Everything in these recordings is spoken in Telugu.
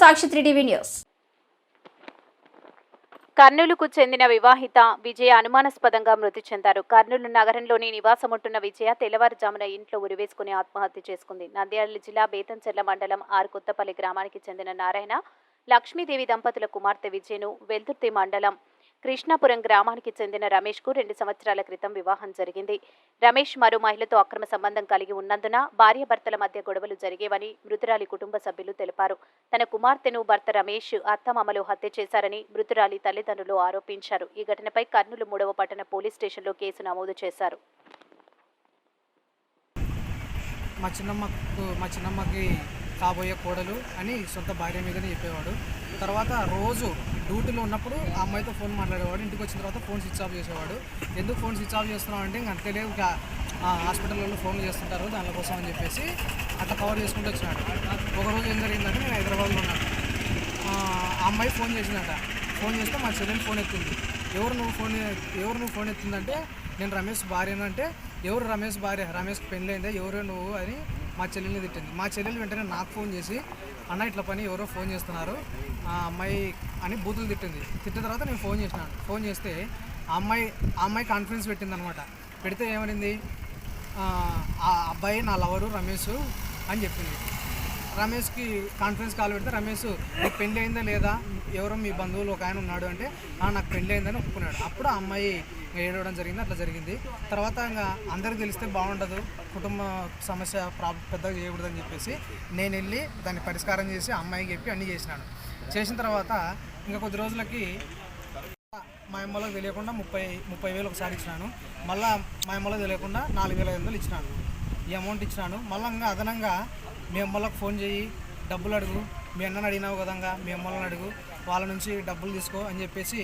Sakshi three TV news. కర్నూలుకు చెందిన వివాహిత విజయ అనుమానాస్పదంగా మృతి చెందారు. కర్నూలు నగరంలోని నివాసముంటున్న విజయ తెల్లవారుజామున ఇంట్లో ఉరివేసుకుని ఆత్మహత్య చేసుకుంది. నంద్యాల జిల్లా బేతంచెర్ల మండలం ఆరు కొత్తపల్లి గ్రామానికి చెందిన నారాయణ లక్ష్మీదేవి దంపతుల కుమార్తె విజయను వెల్దుర్తి మండలం కృష్ణాపురం గ్రామానికి చెందిన రమేష్కు రెండు సంవత్సరాల క్రితం వివాహం జరిగింది. రమేష్ మరో మహిళతో అక్రమ సంబంధం కలిగి ఉన్నందున భార్యాభర్తల మధ్య గొడవలు జరిగేవని మృతురాలి కుటుంబ సభ్యులు తెలిపారు. తన కుమార్తెను భర్త రమేష్ అత్తమామలు హత్య చేశారని మృతురాలి తల్లిదండ్రులు ఆరోపించారు. ఈ ఘటనపై కర్నూలు మూడవ పట్టణ పోలీస్ స్టేషన్లో కేసు నమోదు చేశారు. మా చిన్నమ్మకు మా చిన్నమ్మకి కాబోయే కోడలు అని సొంత భార్య మీదనే చెప్పేవాడు. తర్వాత రోజు డ్యూటీలో ఉన్నప్పుడు ఆ అమ్మాయితో ఫోన్ మాట్లాడేవాడు. ఇంటికి వచ్చిన తర్వాత ఫోన్ స్విచ్ ఆఫ్ చేసేవాడు. ఎందుకు ఫోన్ స్విచ్ ఆఫ్ చేస్తున్నావు అంటే ఇంక అంతే ఇంకా హాస్పిటల్లో ఫోన్ చేస్తుంటారు దానికోసం అని చెప్పేసి అట్లా కవర్ చేసుకుంటూ వచ్చినాడు. ఒకరోజు ఏం జరిగిందంటే నేను హైదరాబాద్లో ఉన్నాను. ఆ అమ్మాయి ఫోన్ చేసిందట. ఫోన్ చేస్తే మా చెల్లెని ఫోన్ ఎత్తింది. ఎవరు నువ్వు ఫోన్ ఎవరు నువ్వు ఫోన్ ఎత్తిందంటే నేను రమేష్ భార్యను అంటే ఎవరు రమేష్ భార్య రమేష్ పెళ్ళి ఎవరు నువ్వు అని మా చెల్లెల్ని తిట్టింది. మా చెల్లెలు వెంటనే నాకు ఫోన్ చేసి అన్న ఇట్లా పని ఎవరో ఫోన్ చేస్తున్నారు. ఆ అమ్మాయి అని బూతులు తిట్టింది. తిట్టిన తర్వాత నేను ఫోన్ చేసినాను ఫోన్ చేస్తే ఆ అమ్మాయి ఆ అమ్మాయి కాన్ఫిడెన్స్ పెట్టింది అనమాట పెడితే ఏమైంది ఆ అబ్బాయి నా లవరు రమేష్ అని చెప్పింది. రమేష్కి కాన్ఫరెన్స్ కాల్ పెడితే రమేష్ నీకు పెళ్ళి అయిందా లేదా? ఎవరో మీ బంధువులు ఒక ఆయన ఉన్నాడు అంటే నాకు పెళ్ళి అయిందని ఒప్పుకున్నాడు. అప్పుడు ఆ అమ్మాయి ఏడవడం జరిగింది అట్లా జరిగింది. తర్వాత ఇంకా అందరికి తెలిస్తే బాగుండదు కుటుంబ సమస్య ప్రాబ్ పెద్దగా చేయకూడదని చెప్పేసి నేను వెళ్ళి దాన్ని పరిష్కారం చేసి అమ్మాయికి చెప్పి అన్నీ చేసినాను. చేసిన తర్వాత ఇంకా కొద్ది రోజులకి మా అమ్మలకు తెలియకుండా ముప్పై ముప్పై వేలు ఒకసారి ఇచ్చినాను. మళ్ళీ మా అమ్మలో తెలియకుండా నాలుగు వేల ఐదు వందలు ఇచ్చినాను. ఈ అమౌంట్ ఇచ్చినాను. మళ్ళీ ఇంకా అదనంగా మీ అమ్మలకు ఫోన్ చేయి డబ్బులు అడుగు. మీ అన్నని అడిగినావు కదంగా మీ అమ్మలను అడుగు. వాళ్ళ నుంచి డబ్బులు తీసుకో అని చెప్పేసి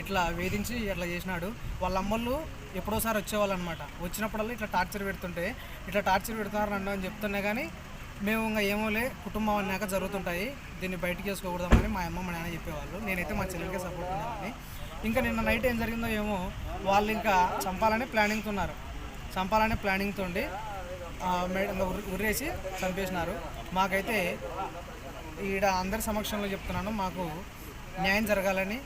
ఇట్లా వేధించి అట్లా చేసినాడు. వాళ్ళ అమ్మలు ఎప్పుడోసారి వచ్చేవాళ్ళు అనమాట వచ్చినప్పుడల్లా ఇట్లా టార్చర్ పెడుతుంటే ఇట్లా టార్చర్ పెడుతున్నారు నన్ను అని చెప్తున్నా కానీ మేము ఇంకా ఏమోలే కుటుంబం అన్నాక జరుగుతుంటాయి. దీన్ని బయటికి వేసుకోకూడదని మా అమ్మ మా నాన్న చెప్పేవాళ్ళు. నేనైతే మా చెల్లెలకే సపోర్ట్ ఉన్నానని ఇంకా నిన్న నైట్ ఏం జరిగిందో ఏమో వాళ్ళు ఇంకా చంపాలని ప్లానింగ్తో ఉన్నారు. చంపాలనే ప్లానింగ్తో ఉండి ఉరేసి చంపేసినారు. మాకైతే ఈడ అందరి సమక్షంలో చెప్తున్నాను మాకు న్యాయం జరగాలని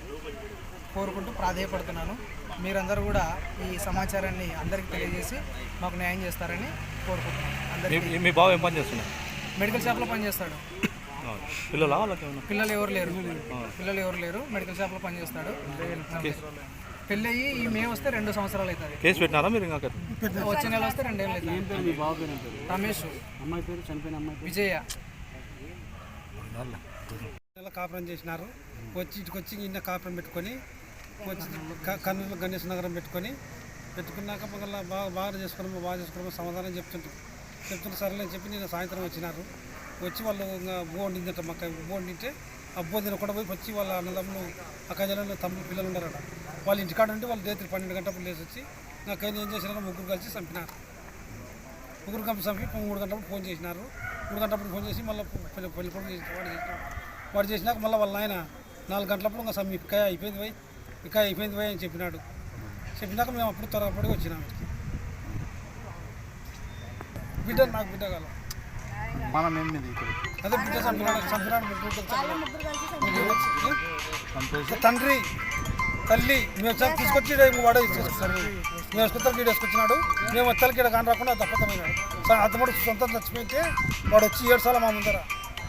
కోరుకుంటూ ప్రాధేయపడుతున్నాను. మీరందరూ కూడా ఈ సమాచారాన్ని అందరికీ తెలియజేసి మాకు న్యాయం చేస్తారని కోరుకుంటున్నాను. అందరికీ మీ- మీ బావ ఏం పని చేస్తున్నారు మెడికల్ షాప్లో పనిచేస్తాడు పిల్లలు ఎవరు లేరు. పిల్లలు ఎవరు లేరు. మెడికల్ షాప్లో పనిచేస్తాడు పెళ్ళి అయ్యి ఈ మే వస్తే రెండు సంవత్సరాలు అవుతుంది. కేసు పెట్టినారా మీరు ఇంకా వచ్చే నెల వస్తే రెండేళ్ళు అవుతుంది. రమేష్. అమ్మాయి పేరు? చనిపోయిన అమ్మాయి విజయ. నెల కాపురం చేసినారు. వచ్చి ఇటుకు వచ్చి ఇన్న కాపురం పెట్టుకొని వచ్చి క- కర్నూలు గణేష్ నగరం పెట్టుకొని పెట్టుకున్నాక మళ్ళీ బాగా బాగా చేసుకోవడం బాగా చేసుకోవడం సమాధానం చెప్తుంటారు చెప్తుంటే సరేలే అని చెప్పి నేను సాయంత్రం వచ్చినారు. వచ్చి వాళ్ళు ఇంకా బో వండిందట మాకు. బో వండింటే ఆ బో తినకుండా పోయి వచ్చి వాళ్ళ అన్నదమ్ములు అక్కజలను తమ్ముడు పిల్లలు ఉన్నారట వాళ్ళ ఇంటికాడ ఉంటే వాళ్ళు రేత్రి పన్నెండు గంటలకు లేచి వచ్చి నాకైనా ఏం చేసినారు ముగ్గురు కలిసి చంపినారు. ముగ్గురు కంపెనీ చంపి మూడు గంటలకు ఫోన్ చేసినారు. మూడు గంటలప్పుడు ఫోన్ చేసి మళ్ళీ పెళ్ళి పెళ్ళి వాడు చేసినాడు. వాడు చేసినాక మళ్ళీ వాళ్ళ ఆయన నాలుగు గంటలప్పుడు ఇంకా సమ్మి అయిపోయింది పోయి ఇకాయ అయిపోయింది పోయి అని చెప్పినాడు. చెప్పినాక మేము అప్పుడు త్వరపడి వచ్చినాం. ఇక్కడికి. బిడ్డ నాకు బిడ్డ కాలం. మనం అదే బిడ్డ చంపినాడు చంపినాడు. తండ్రి. తల్లి మేము వచ్చాక తీసుకొచ్చి వాడే తీసుకొచ్చారు మేము వీడు వేసుకొచ్చినాడు. మేము వచ్చాలకి ఇక్కడ కాని రాకుండా దప్పతమైనాడు. సరే అతముడు సొంతం చచ్చిపోతే వాడు వచ్చి ఏడు సార్లు మా ముందర.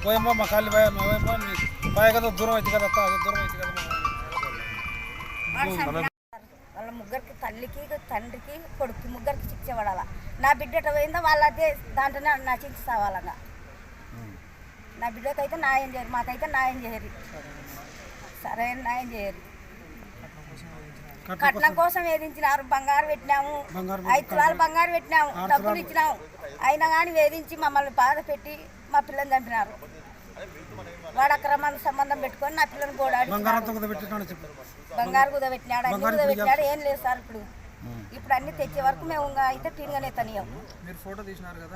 పోయమ్మ మా కాళ్ళు పోయా పోయమ్మ మీ పోయా కదా దూరం అయితే కదా అత్త, అది దూరం అయితే కదా వాళ్ళ ముగ్గురికి తల్లికి తండ్రికి కొడుకు ముగ్గురికి శిక్ష పడాల. నా బిడ్డ ఎట్ట పోయిందో వాళ్ళ అదే దాంట్లోనే నశించి సావాలన్నా నా బిడ్డకైతే న్యాయం చేయరు మాకైతే న్యాయం చేయరు. సరైన న్యాయం చేయరు. కట్నం కోసం. వేధించినారు. బంగారు పెట్టినాము. ఐదు తులాలు బంగారు పెట్టినాము. డబ్బులు ఇచ్చినాము. అయినా కానీ వేధించి మమ్మల్ని బాధ పెట్టి మా పిల్లని చంపినారు. వాడు అక్రమ సంబంధం పెట్టుకొని నా పిల్లని కూడా బంగారు కుద పెట్టినాడు. అన్ని కుద పెట్టినాడు. ఏం లేదు సార్ ఇప్పుడు. ఇప్పుడు అన్ని తెచ్చే వరకు మేము ఇంకా అయితే తిరగనే తనియం. మీరు ఫోటో తీసినారు కదా